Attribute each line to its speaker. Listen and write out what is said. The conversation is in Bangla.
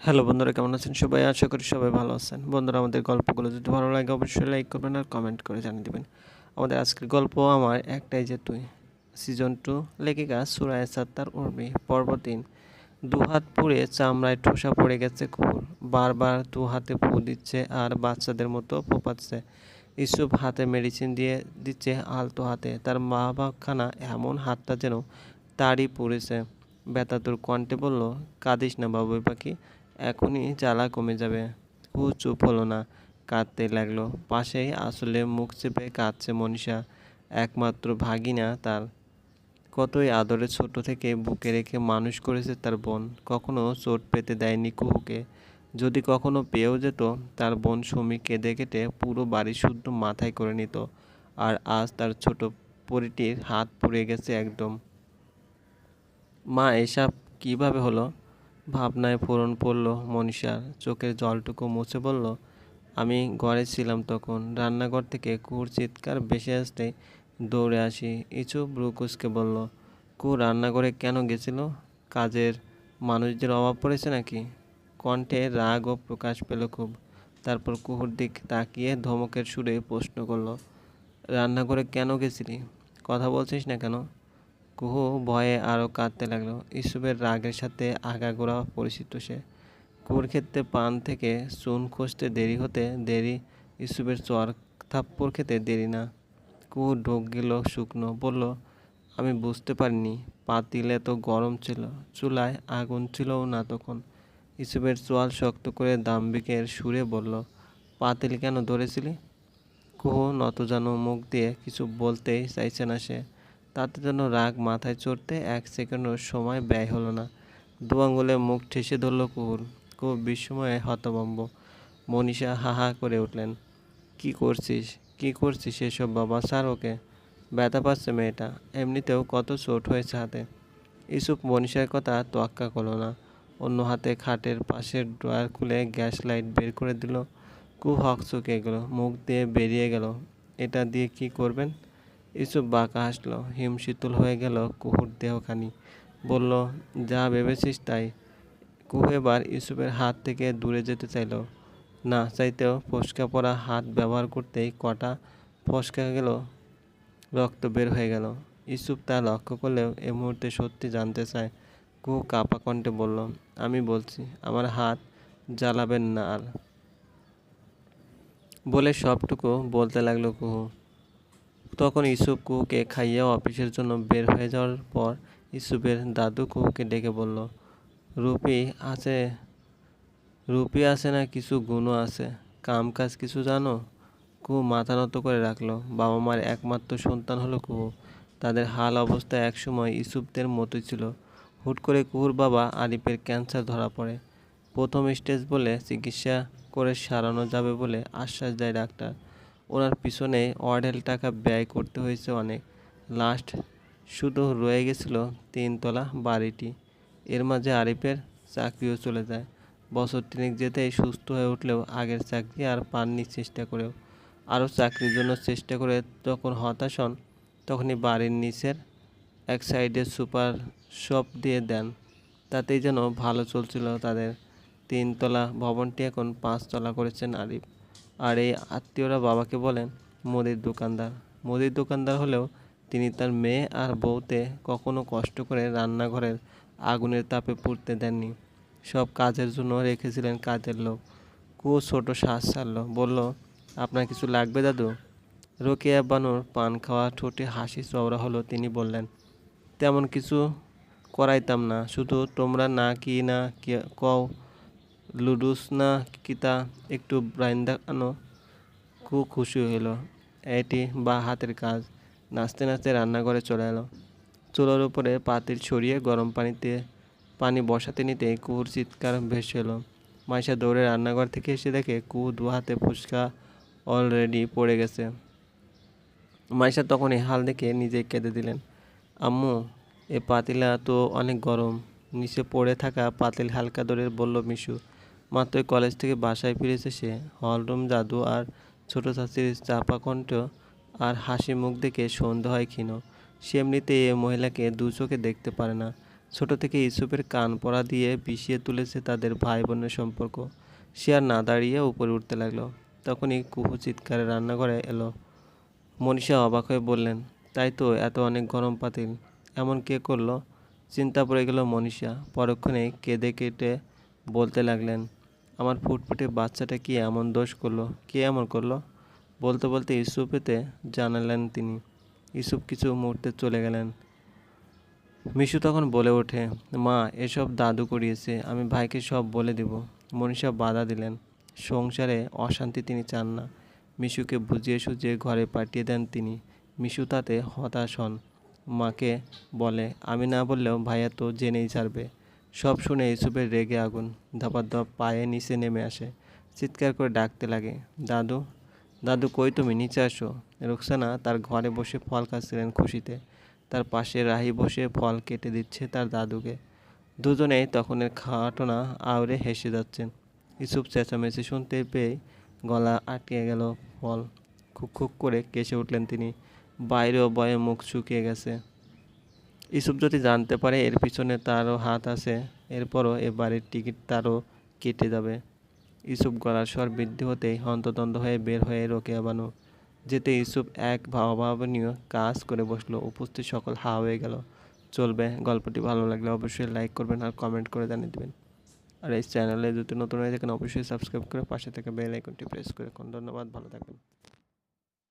Speaker 1: হ্যালো বন্ধুরা, কেমন আছেন সবাই? আশা করি সবাই ভালো আছেন। বন্ধুরা, আমাদের গল্পগুলো যদি ভালো লাগে অবশ্যই লাইক করবেন আর কমেন্ট করে জানিয়ে দেবেন। আমাদের আজকের গল্প আমার একটাই যে তুই। সিজন টু, লেখিকা সুরায় সাত্তার উর্মি পর্ব তিন দু হাত পুড়ে চামড়ায় ঠোসা পড়ে গেছে কুকুর। বারবার দু হাতে ফু দিচ্ছে আর বাচ্চাদের মতো ফোপাচ্ছে ইসুপ হাতে মেডিসিন দিয়ে দিচ্ছে আলতো হাতে। তার মা বাবাখানা এমন হাতটা যেন তারই পড়েছে। ব্যথাতুর কণ্ঠে বলল, কাঁদিস না বাবুই পাখি এখনই জ্বালা কমে যাবে। কু চুপ হলো না। কাঁদতে লাগল। পাশেই আসলে মুখ চেপে কাঁদছে মনীষা, একমাত্র ভাগিনা তার। কতই আদরে ছোট থেকে বুকে রেখে মানুষ করেছে তার বোন, কখনো চোট পেতে দেয়নি কুহুকে। যদি কখনো পেয়েও যেত, তার বোন সুমি কেঁদে কেটে পুরো বাড়ি শুদ্ধ মাথায় করে নিত। আর আজ তার ছোট পরিটির হাত পুড়ে গেছে একদম। মা, এসব কীভাবে হলো? ভাবনায় ফোরন পড়ল মনীষার। চোখের জলটুকু মুছে বলল, আমি ঘরে ছিলাম তখন। রান্নাঘর থেকে কুর চিৎকার বেশি আসতে দৌড়ে আসি। ইচু ব্রুকুসকে বলল কু রান্নাঘরে কেন গেছিল? কাজের মানুষদের অভাব পড়েছে নাকি? কণ্ঠে রাগ ও প্রকাশ পেল খুব। তারপর কুহুর দিক তাকিয়ে ধমকের সুরে প্রশ্ন করল, রান্নাঘরে কেন গেছিলি? কথা বলছিস না কেন? কুহু, ভয়ে আরও কাঁদতে লাগল। ইসুবের রাগের সাথে আগাগোড়া পরিচিত সে। কুহুর ক্ষেত্রে পান থেকে চুন খসতে দেরি হতে দেরি ইসুবের চর থাপ্পড় খেতে দেরি না। কুহু ঢোক গেল শুকনো, বলল, আমি বুঝতে পারিনি, পাতিলে তো গরম ছিল, চুলায় আগুন ছিলও না তখন। ইসুবের চোয়াল শক্ত করে দাম্বিকের সুরে বলল, পাতিল কেন ধরেছিলি? কুহু নতজানো মুখ দিয়ে কিছু বলতেই চাইছে না সে। তাতে যেন রাগ মাথায় চড়তে এক সেকেন্ডও সময় ব্যয় হলো না। দু আঙুলে মুখ ঠেসে ধরল কুহুর খুব বিস্ময়ে হতভম্ব। মনীষা হা হা করে উঠলেন। কি করছিস? কি করছিস এসব বাবা? Sir okay. ব্যথা পাচ্ছে মেয়েটা। এমনিতেও কত চোট হয়েছে হাতে। ইসুপ মনীষার কথা তোয়াক্কা করল না। অন্য হাতে খাটের পাশের ড্রয়ার খুলে গ্যাস লাইট বের করে দিল। কু হক চুকে গেল। মুখ দিয়ে বেরিয়ে গেল। এটা দিয়ে কি করবেন? ইসুপ বাঁকা হাসলো, হিমশীতল হয়ে গেল কুহুর দেহখানি। বলল, যা ভেবেছিস তাই। কুহু এবার ইসুপের হাত থেকে দূরে যেতে চাইল। না, চাইতেও ফসকা পড়া হাত ব্যবহার করতেই কটা ফসকা গেল, রক্ত বের হয়ে গেল। ইসুপ তা লক্ষ্য করলেও এ মুহূর্তে সত্যি জানতে চায়। কুহু কাপা কণ্ঠে বলল, আমি বলছি, আমার হাত জ্বালাবেন না আর। বলে সবটুকু বলতে লাগল কুহু। তখন ইসুপ কুহুকে খাইয়ে অফিসের জন্য বের হয়ে যাওয়ার পর ইসুপের দাদু কুহুকে ডেকে বলল, রুপি আছে রুপি আছে না কিছু গুণও আছে? কাম কাজ কিছু জানো? কুহু মাথা নত করে রাখল। বাবা মার একমাত্র সন্তান হলো কুহু তাদের হাল অবস্থা একসময় ইসুপদের মতোই ছিল। হুট করে কুহুর বাবা আরিফের ক্যান্সার ধরা পড়ে। প্রথম স্টেজ বলে চিকিৎসা করে সারানো যাবে বলে আশ্বাস দেয় ডাক্তার। ওনার পিছনে অঢেল টাকা ব্যয় করতে হয়েছে অনেক। লাস্ট শুধু রয়ে গেছিল তিনতলা বাড়িটি। এর মাঝে আরিফের চাকরিও চলে যায়। বছর তিনেক যেতেই সুস্থ হয়ে উঠলেও আগের চাকরি আর পাননি চেষ্টা করেও। আরও চাকরির জন্য চেষ্টা করে যখন হতাশ হন, তখনই বাড়ির নিচের এক সাইডে সুপার শপ দিয়ে দেন। তাতেই যেন ভালো চলছিল তাদের। তিনতলা ভবনটি এখন পাঁচতলা করেছেন আরিফ। আর এই আত্মীয়রা বাবাকে বলেন, মুদির দোকানদার। মুদির দোকানদার হলেও তিনি তার মেয়ে আর বউতে কখনো কষ্ট করে রান্নাঘরের আগুনের তাপে পুড়তে দেননি। সব কাজের জন্য রেখেছিলেন কাজের লোক। কু ছোট শ্বাস ছাড়লো বলল, আপনার কিছু লাগবে দাদু? রোকেয়া বানুর পান খাওয়া ঠোঁটে হাসি চওড়া হলো তিনি বললেন, তেমন কিছু করাইতাম না। শুধু তোমরা না কি না কও লুডুস না কিতা একটু ব্রাইন্দা আনো, খুব খুশি হইল। এটি বা হাতের কাজ। নাচতে নাচতে রান্নাঘরে চলে এলো। চুলোর উপরে পাতিল ছড়িয়ে গরম পানিতে, পানি বসাতে নিতে কুহুর চিৎকার ভেসে এলো। মাইশা দৌড়ে রান্নাঘর থেকে এসে দেখে কুহু দু হাতে ফুচকা অলরেডি পড়ে গেছে। মাইশা তখন তখনই হাল দেখে নিজে কেঁদে দিলেন। আম্মু, এ পাতিলা তো অনেক গরম। নিচে পড়ে থাকা পাতিল হালকা দরে বলল, মিশু মাত্রই কলেজ থেকে বাসায় ফিরেছে সে হলরুম জাদু আর ছোট চাচির চাপা কণ্ঠ আর হাসি মুখ দেখে সন্দেহ হয় ক্ষীণ। সে এমনিতেই এ মহিলাকে দু চোখে দেখতে পারে না। ছোট থেকে ইউসুফের কান পড়া দিয়ে বিষিয়ে তুলেছে তাদের ভাই বোনের সম্পর্ক। সে আর না দাঁড়িয়ে উপরে উঠতে লাগল। তখনই কুহু চিৎকারে রান্নাঘরে এলো। মনীষা অবাক হয়ে বললেন, তাই তো এত অনেক গরম পাতিল, এমন কে করল? চিন্তা পড়ে গেল মনীষা। পরক্ষণে কেঁদে কেটে বলতে লাগলেন আমার ফুটফুটে বাচ্চাটা কি এমন দোষ করল? কে এমন করল? বলতে বলতে ইউসুফেতে জানালেন তিনি। ইউসুফ কিছু মুহূর্তে চলে গেলেন। মিশু তখন বলে ওঠে, মা, এসব দাদু করিয়েছে, আমি ভাইকে সব বলে দেব। মনীষা বাধা দিলেন। সংসারে অশান্তি তিনি চান না। মিশুকে বুঝিয়ে সুঝিয়ে ঘরে পাঠিয়ে দেন তিনি। মিশু তাতে হতাশ হন। মাকে বলে, আমি না বললেও ভাইয়া তো জেনেই ছাড়বে। সব শুনে ইউসুফের রেগে আগুন ধাপার ধাপ পায়ে নিচে নেমে আসে। চিৎকার করে ডাকতে লাগে, দাদু দাদু কই তুমি? নিচে আসো। রুকসানা তার ঘরে বসে ফল খাচ্ছিলেন খুশিতে। তার পাশে রাহি বসে ফল কেটে দিচ্ছে তার দাদুকে। দুজনেই তখনের খাটনা আউরে হেসে যাচ্ছেন। ইসুফ চেঁচামেচি শুনতে পেয়ে গলা আটকে গেল ফল। খুক খুক করে কেসে উঠলেন তিনি। বাইরেও বয়ে মুখ শুকিয়ে গেছে। ইসুফ যদি জানতে পারে এর পিছনে তারও হাত আছে, এরপরও এ বাড়ির টিকিট তারও কেটে যাবে। ইসুফ গলার স্বর বৃদ্ধি হতেই হন্তদন্ত হয়ে বের হয়ে রোকেয়া বানু। যেতে ইসুফ এক ভাবাভাবনীয় কাজ করে বসল। উপস্থিত সকল হা হয়ে গেল। চলবে, গল্পটি ভালো লাগলে অবশ্যই লাইক করবেন আর কমেন্ট করে জানিয়ে দেবেন। আর এই চ্যানেলে যদি নতুন হয়ে থাকেন, অবশ্যই সাবস্ক্রাইব করে পাশে থেকে বেল আইকনটি প্রেস করে রাখুন। ধন্যবাদ, ভালো থাকবেন।